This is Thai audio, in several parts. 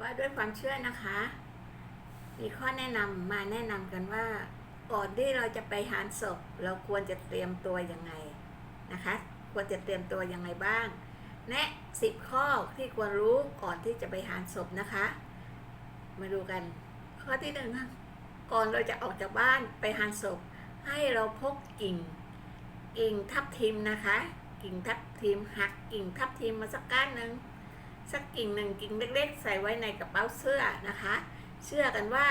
ว่าด้วยความเชื่อนะคะ มีข้อแนะนำมาแนะนำกันว่าก่อนที่เราจะไปหานศพ เราควรจะเตรียมตัวยังไงนะคะ ควรจะเตรียมตัวยังไงบ้าง แนะสิบข้อที่ควรรู้ก่อนที่จะไปหานศพนะคะ มาดูกัน ข้อที่หนึ่งก่อนเราจะออกจากบ้านไปหานศพ ให้เราพกกิ่ง กิ่งทับทิมนะคะ กิ่งทับทิมหักกิ่งทับทิมมาสักก้านหนึ่ง สักกิ่งหนึ่งกิ่งเล็ก ๆ ใส่ไว้ในกระเป๋าเสื้อนะคะ เชื่อกันว่า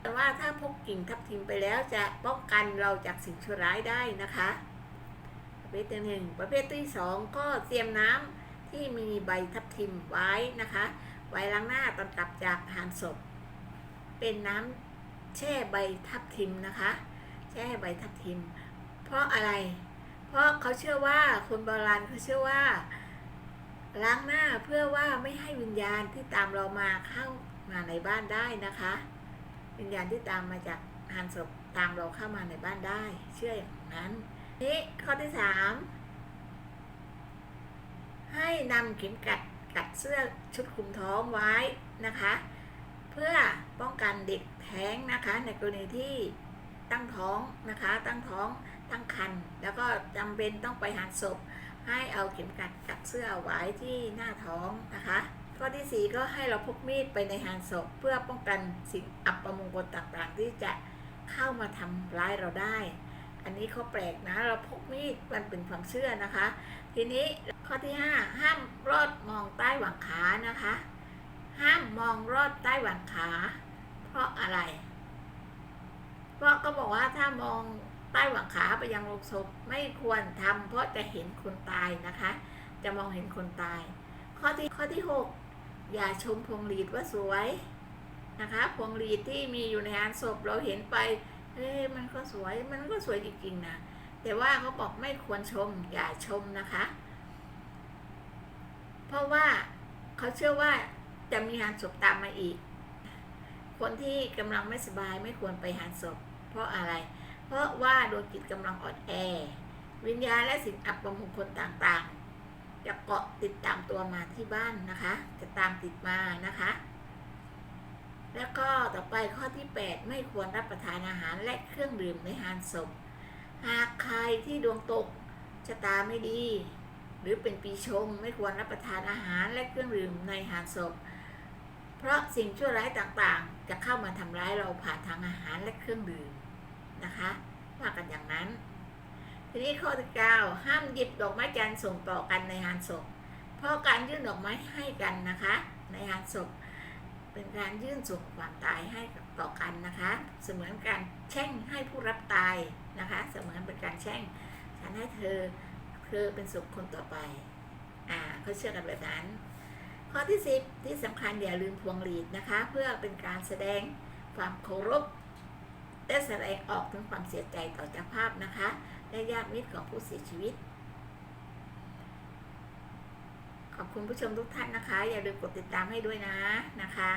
แต่ว่าถ้าพกกิ่งทับทิมไปแล้วจะป้องกันเราจากสิ่งชั่วร้ายได้นะคะ ประเภทที่หนึ่งประเภทที่สองก็เตรียมน้ำที่มีใบทับทิมไว้นะคะ ไว้ล้างหน้าตอนกลับจากหานศพ เป็นน้ำแช่ใบทับทิมนะคะ แช่ใบทับทิม เพราะอะไร เพราะเขาเชื่อว่าคนโบราณเขาเชื่อว่า ล้างหน้าเพื่อว่าไม่ให้วิญญาณที่ตามเรามาเข้ามาในบ้านได้นะคะ วิญญาณที่ตามมาจากหานศพตามเราเข้ามาในบ้านได้ เชื่ออย่างนั้นนี่ข้อที่สามให้นำเข็มกัดกัดเสื้อชุดคลุมท้องไว้นะคะ เพื่อป้องกันเด็กแท้งนะคะ ในกรณีที่ตั้งท้องนะคะ ตั้งท้องตั้งครรภ์แล้วก็จำเป็นต้องไปหาศพ ให้เอาเข็มกัดกัดเสื้อไว้ที่หน้าท้องนะคะข้อที่สี่ก็ให้เราพกมีดไปในหานศพเพื่อป้องกันสิ่งอัปมงคลต่างๆ ที่จะเข้ามาทำร้ายเราได้ อันนี้เขาแปลกนะ เราพกมีดมันเป็นความเชื่อนะคะ ทีนี้ข้อที่ห้าห้ามรอดมองใต้หว่างขานะคะ ห้ามมองรอดใต้หว่างขา เพราะอะไร เพราะก็บอกว่าถ้ามอง ใต้หว่างขาไปยังโลงศพไม่ควรทำเพราะจะเห็นคนตายนะคะ จะมองเห็นคนตาย ข้อที่ข้อที่หกอย่าชมพวงหลีดว่าสวยนะคะพวงหลีดที่มีอยู่ในงานศพเราเห็นไปเอ้มันก็สวยมันก็สวยจริงๆนะแต่ว่าเขาบอกไม่ควรชม อย่าชมนะคะ เพราะว่าเขาเชื่อว่าจะมีงานศพตามมาอีก คนที่กำลังไม่สบายไม่ควรไปหาศพ เพราะอะไร เพราะว่าดวงจิตกำลังอ่อนแอ วิญญาณและสิ่งอับปมงคลต่างๆ จะเกาะติดตามตัวมาที่บ้านนะคะ จะตามติดมานะคะ แล้วก็ต่อไปข้อที่ 8 ไม่ควรรับประทานอาหารและเครื่องดื่มในหานศพ หากใครที่ดวงตกชะตาไม่ดี หรือเป็นปีชงไม่ควรรับประทานอาหารและเครื่องดื่มในหานศพ เพราะสิ่งชั่วร้ายต่างๆ จะเข้ามาทำร้ายเราผ่านทางอาหารและเครื่องดื่ม นะคะว่ากันอย่างนั้น ทีนี้ข้อที่เก้าห้ามหยิบดอกไม้จันทร์ส่งต่อกันในงานศพ เพราะการยื่นดอกไม้ให้กันนะคะ ในงานศพ เป็นการยื่นส่งความตายให้กับต่อกันนะคะ เสมือนการแช่งให้ผู้รับตายนะคะ เสมือนเป็นการแช่งฉันให้เธอเธอเป็นสุขคนต่อไปอ่าเขาเชื่อกันแบบนั้น ข้อที่สิบที่สำคัญอย่าลืมพวงหลีดนะคะ เพื่อเป็นการแสดงความเคารพ ได้แสดงออกถึงความเสียใจต่อเจ้าภาพนะคะ และญาติมิตรของผู้เสียชีวิต ขอบคุณผู้ชมทุกท่านนะคะ อย่าลืมกดติดตามให้ด้วยนะนะคะ